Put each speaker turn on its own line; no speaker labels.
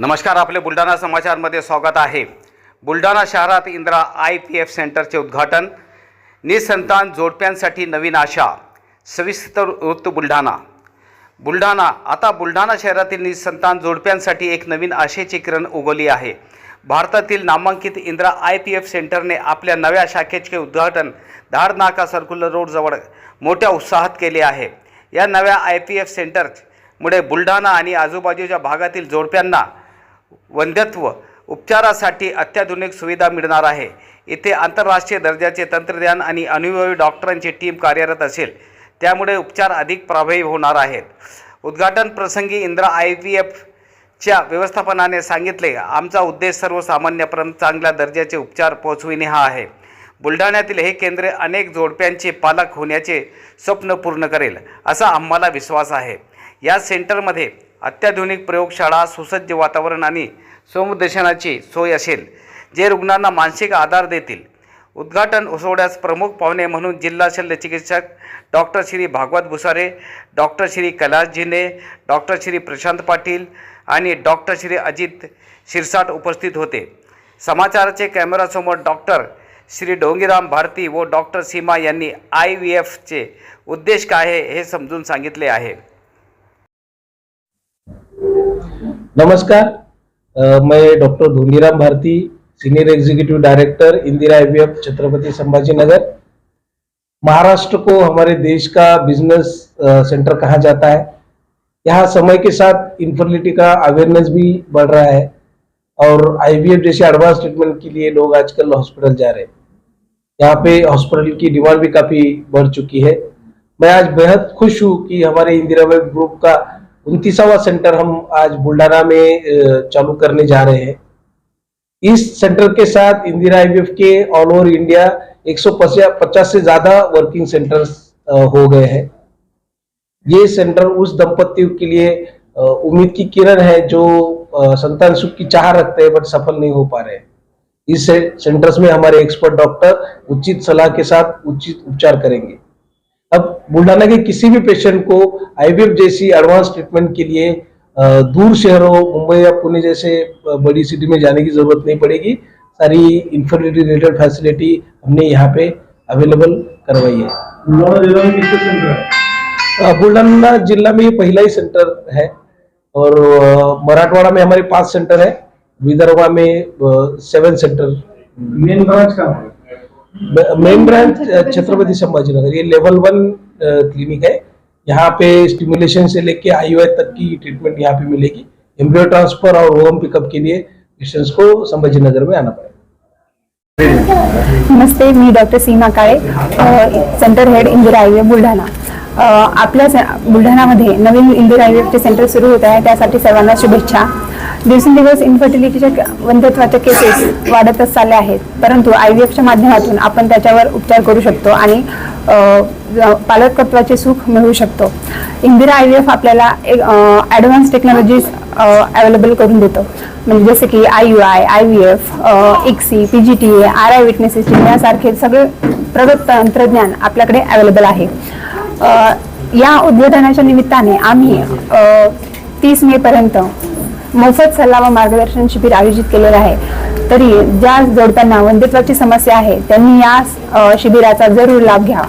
नमस्कार आपले बुलढाणा समाचारमध्ये स्वागत आहे. बुलढाणा शहरात इंदिरा आय पी एफ सेंटरचे उद्घाटन निसंतान जोडप्यांसाठी नवीन आशा सविस्तर वृत्त बुलढाणा. बुलढाणा आता बुलढाणा शहरातील निसंतान जोडप्यांसाठी एक नवीन आशेची किरण उगवली आहे. भारतातील नामांकित इंदिरा आय पी एफ सेंटरने आपल्या नव्या शाखेचे उद्घाटन धारनाका सर्क्युलर रोडजवळ मोठ्या उत्साहात केले आहे. या नव्या आय पी एफ सेंटरमुळे बुलढाणा आणि आजूबाजूच्या भागातील जोडप्यांना वंध्यत्व उपचारासाठी अत्याधुनिक सुविधा मिळणार आहे. इथे आंतरराष्ट्रीय दर्जाचे तंत्रज्ञान आणि अनुभवी डॉक्टरांची टीम कार्यरत असेल. त्यामुळे उपचार अधिक प्रभावी होणार आहेत. उद्घाटन प्रसंगी इंदिरा आय व्ही एफच्या व्यवस्थापनाने सांगितले आमचा उद्देश सर्वसामान्यपर्यंत चांगल्या दर्जाचे उपचार पोहोचविणे हा आहे. बुलढाण्यातील हे केंद्र अनेक जोडप्यांचे पालक होण्याचे स्वप्न पूर्ण करेल असा आम्हाला विश्वास आहे. या सेंटरमध्ये अत्याधुनिक प्रयोगशाळा सुसज्ज वातावरण आणि समुपदेशनाची सोय असेल जे रुग्णांना मानसिक आधार देतील. उद्घाटन सोहळ्यास प्रमुख पाहुणे म्हणून जिल्हा शल्य चिकित्सक doctor Shri Bhagwat Bhusare doctor Shri Kailas Zine doctor Shri Prashant Patil आणि डॉक्टर श्री अजित शिरसाट उपस्थित होते. समाचाराचे कॅमेरासमोर डॉक्टर श्री डोंगीराम भारती व डॉक्टर सीमा यांनी आय व्ही एफचे उद्देश काय आहे हे समजून सांगितले आहे.
नमस्कार मैं doctor Dhoniram Bharati, senior executive director, Indira IVF Chhatrapati Sambhaji Nagar Maharashtra को हमारे देश का बिज़नेस सेंटर कहा जाता है। यहाँ समय के साथ इन्फर्टिलिटी का अवेयरनेस भी बढ़ रहा है और आईवीएफ जैसे एडवांस ट्रीटमेंट के लिए लोग आजकल हॉस्पिटल जा रहे हैं। यहाँ पे हॉस्पिटल की डिमांड भी काफ़ी बढ़ चुकी है। मैं आज बेहद खुश हूँ कि हमारे इंदिरा ग्रुप का उनतीसावा सेंटर हम आज बुल्डाना में चालू करने जा रहे हैं। इस सेंटर के साथ इंदिरा आईवीएफ के ऑल ओवर इंडिया 150 से ज़्यादा वर्किंग सेंटर्स हो गए हैं। ये सेंटर उस दंपति के लिए उम्मीद की किरण है जो संतान सुख की चाह रखते हैं, बट सफल नहीं हो पा रहे इस सेंटर्स में हमारे एक्सपर्ट डॉक्टर उचित सलाह के साथ उचित उपचार करेंगे। अब बुल्ढाना के किसी भी पेशेंट को आईवीएफ जैसी एडवांस ट्रीटमेंट के लिए दूर शहरों मुंबई या पुणे जैसे बड़ी सिटी में जाने की ज़रूरत नहीं पड़ेगी। सारी इन्फर्टिलिटी रिलेटेड फैसिलिटी हमने यहाँ पे अवेलेबल करवाई है।
बुलढाणा जिला में कितने सेंटर
बुलढाना जिला में ये पहला ही सेंटर है और मराठवाड़ा में हमारे पाँच सेंटर है। विदर्भा में सेवन सेंटर
मेन ब्रांच है?
Main branch Chhatrapati Sambhajinagar. ये लेवल वन क्लिनिक है यहाँ पे स्टिमुलेशन से लेके आईयूआई तक की ट्रीटमेंट यहाँ पे मिलेगी. एम्ब्रियो ट्रांसफर और होम पिकअप के लिए पेशेंट्स को संभाजीनगर में आना पड़ेगा।
नमस्ते मी doctor Seema Kale centre head Indira highway Buldhana. आपल्या बुलढाणामध्ये नवीन इंदिरा हायवेचे सेंटर सुरू होत आहे. त्यासाठी सर्वांना शुभेच्छा. दिवसेंदिवस इन्फर्टिलिटीच्या वंध्यत्वाच्या केसेस वाढतच चालल्या आहेत. परंतु आय व्ही एफच्या माध्यमातून आपण त्याच्यावर उपचार करू शकतो आणि पालकत्वाचे सुख मिळवू शकतो. इंदिरा आय व्ही एफ आपल्याला एक ॲडव्हान्स टेक्नॉलॉजीज अवेलेबल करून देतो. म्हणजे जसे की I U I I V F ICSI P G T A R I witnesses यासारखे सगळे प्रगत तंत्रज्ञान आपल्याकडे अवेलेबल आहे. या उद्घाटनाच्या निमित्ताने आम्ही तीस मे पर्यंत मोफत सल्ला व मार्गदर्शन शिबिर आयोजित केलेलं आहे. तरी ज्या जोडप्यांना वंध्यत्वाची समस्या आहे त्यांनी या शिबिराचा जरूर लाभ घ्यावा.